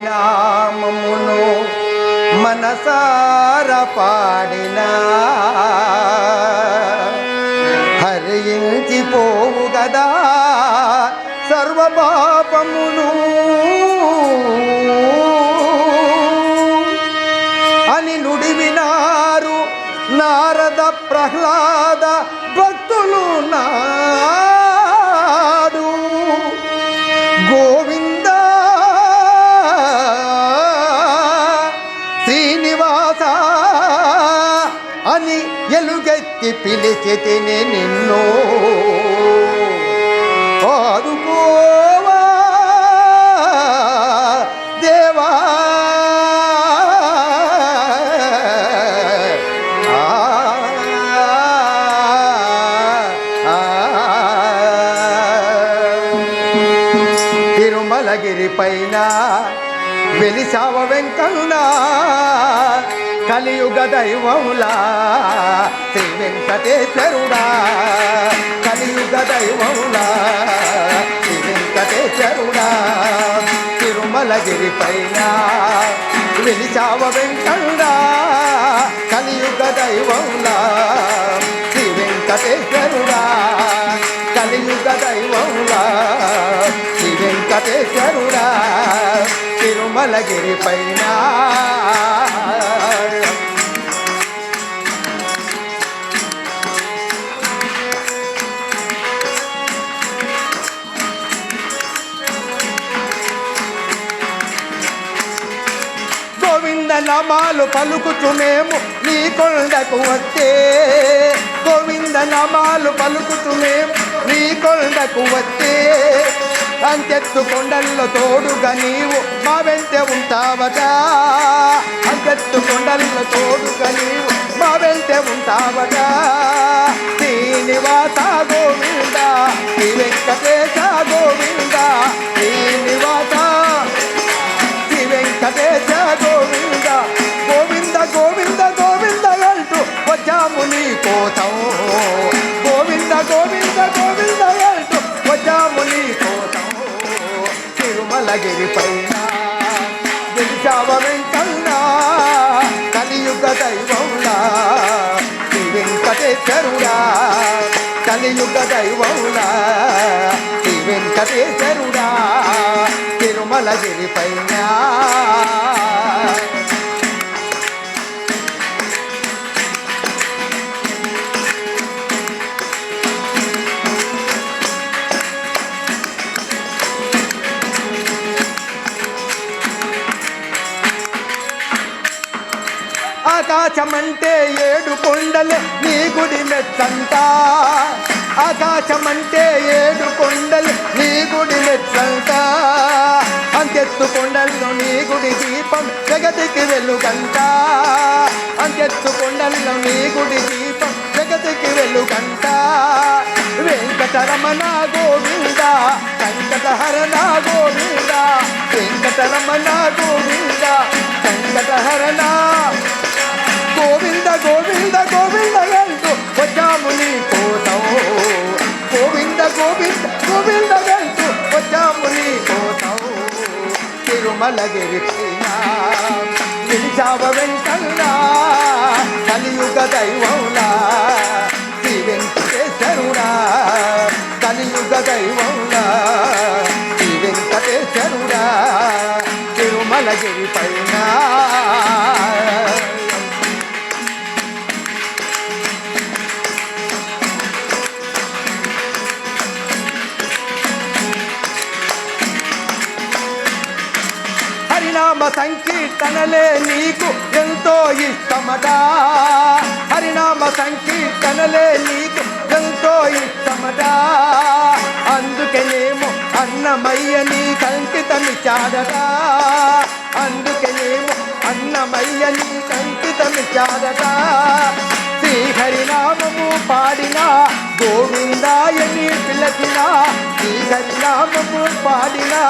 నామమును మనసార పాడిన. హరించి పోవు గదా సర్వపాపమును. అని నుడివినారు నారద ప్రహ్లాద భక్తులు నా ఎలుగెత్తి పిలిచి తిని నిన్ను. ఆదుకోవా దేవా. తిరుమలగిరి పైన వెలిసావ వెంకన్నా. కలియుగ దైవములా. శ్రీ వెంకటేశ్వరుడా కలియుగ దైవములా. శ్రీ వెంకటేశ్వరుడా తిరుమలగిరి పైన వెలిసావ వెంకడా కలియుగ దైవములా శ్రీ వెంకటేశ్వరుడా. కలియుగ దైవములా శ్రీ వెంకటేశ్వరుడా. తిరుమలగిరి పైన నామాలు పలుకుతుమేము నీ కొండకు వస్తే. గోవింద నామాలు పలుకుతుమేము నీ కొండకు వస్తే. అంకెత్తు కొండల్లో తోడుగా నీవు మా వెంట ఉంటావట. అంకెత్తు కొండల్లో తోడుగా నీవు మా వెంట ఉంటావట. శ్రీనివాస గోవింద తిరుమలగిరి పైన గెలిచావ వెంకన్నా కలియుగ దైవంలా శ్రీ వెంకటేశ్వరుడా కలియుగ దైవంలా శ్రీ వెంకటేశ్వరుడా తిరుమలగిరి పైన ఆకాశమంటే ఏడు కొండలే నీ గుడి మెచ్చంట ఆకాశమంటే ఏడు కొండలు నీ గుడి మెచ్చంట అంతెత్తు కొండల్లో నీ గుడి దీపం జగతికి వెలుగంట. అంతెత్తు కొండల్లో నీ గుడి దీపం జగతికి వెలుగంట. వెంకటరమణ గోవింద వెంకటహరణ గోవింద వెంకటరమణ గోవింద వెంకటహరణ గోవింద గోవింద గోవింద అంటూ వచ్చాము నీ కోసం గోవింద గోవింద గోవింద అంటూ వచ్చాము నీ కోసం తిరుమల పైన నిలిచావ వెంకన్నా కలియుగ దైవంలా శ్రీ వెంకటేశ్వరుడా కలియుగ దైవంలా శ్రీ వెంకటేశ్వరుడా తిరుమలగిరి పైన సంకీర్తనలే నీకు ఎంతో ఇష్టమట హరినామ సంకీర్తనలే నీకు ఎంతో ఇష్టమట అందుకనేమో అన్నమయ్య నీ కంకితమిచ్చాడట అందుకనేమో అన్నమయ్య నీ కంకితమిచ్చాడట శ్రీహరినామము పాడినా గోవిందాయని పిలచిన శ్రీహరినామము పాడినా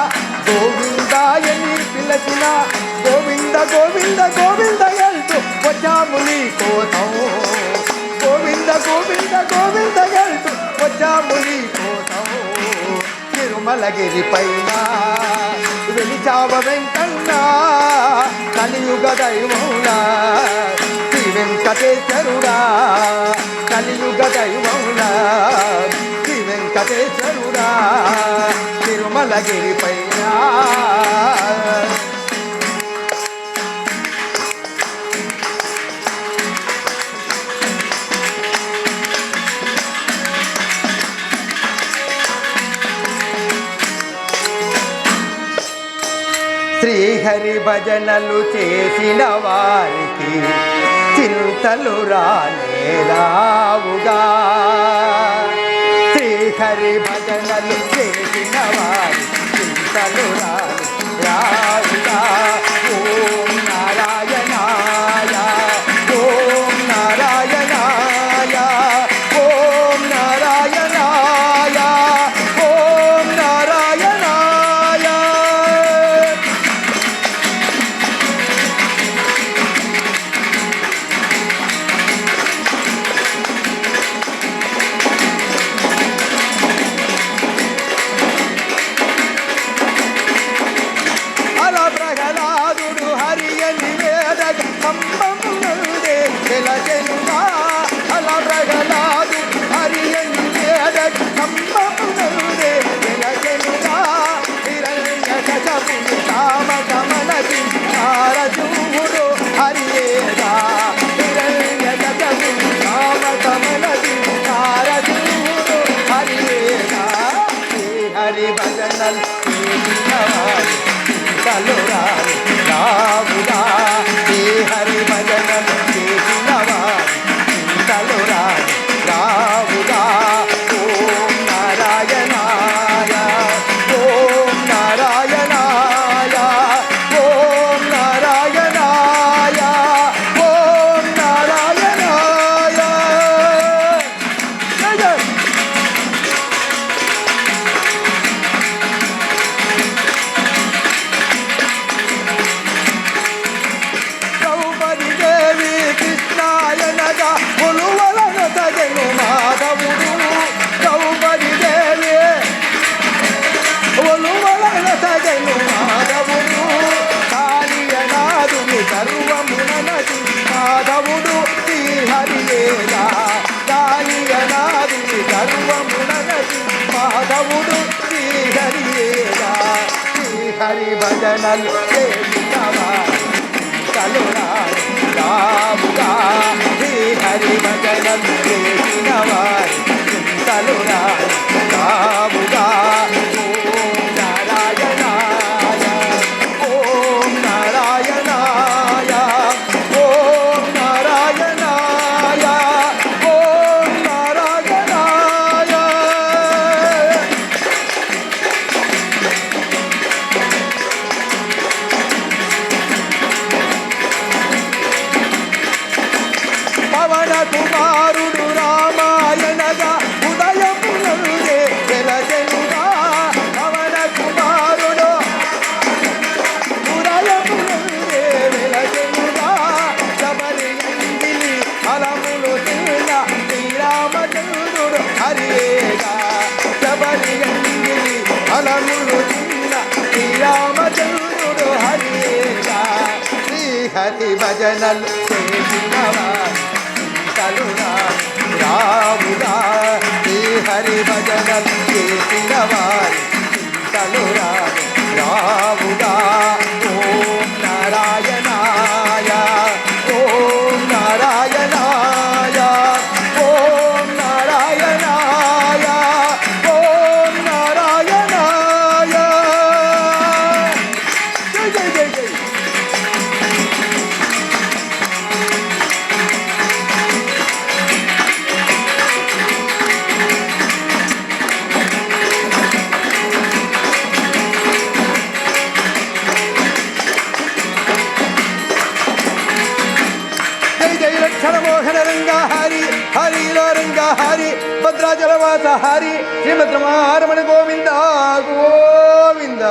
గోవిందాయని పిలచిన గోవింద గోవింద గోవింద ఎల్తు వచ్చాము నీ కోసం గోవింద గోవింద గోవింద ఎల్తు వచ్చాము నీ కోసం తిరుమలగిరి పైన వెలిచావ వెంకన్నా కలియుగ దైవమునా. శ్రీ వెంకటేశ్వరుడా కలియుగ దైవమునా. శ్రీ వెంకటేశ్వర తిరుమలగిరి పైన. శ్రీహరి భజనలు చేసిన వారికి చింతలు రానే రావుగా హరి భజనలు చేసిన వారి చింతలు రాని రావుగా ఓం నారాయణ హిరణ్య కశపుని కామ గమనది నారజూడు మాధవుడు శ్రీహరియేగా శ్రీహరి భజనలు చేసినవారు కలురాని రాముగా శ్రీహరి భజనలు భజనం చేసిన రాముగా రావణ కుమారుడు రామాయణగా ఉదయమునందే వెలసెనుగా పవన కుమారుడు ఉదయమునందే వెలసెనుగా శబరి ఎంగిలి ఫలములు తిన్న శ్రీరామచంద్రుడు హరియేగా. శబరి ఎంగిలి ఫలములు తిన్న శ్రీరామచంద్రుడు హరియేగా. శ్రీహరి భజనలు కలుగా రాముగా శ్రీహరి భజనలు చేసిన వారు కలురా రాముగా ఓం రంగ హరి హరిలో రంగ హరి భద్రాచలవాస హరి శ్రీమద్రమారమణ గోవింద గోవింద.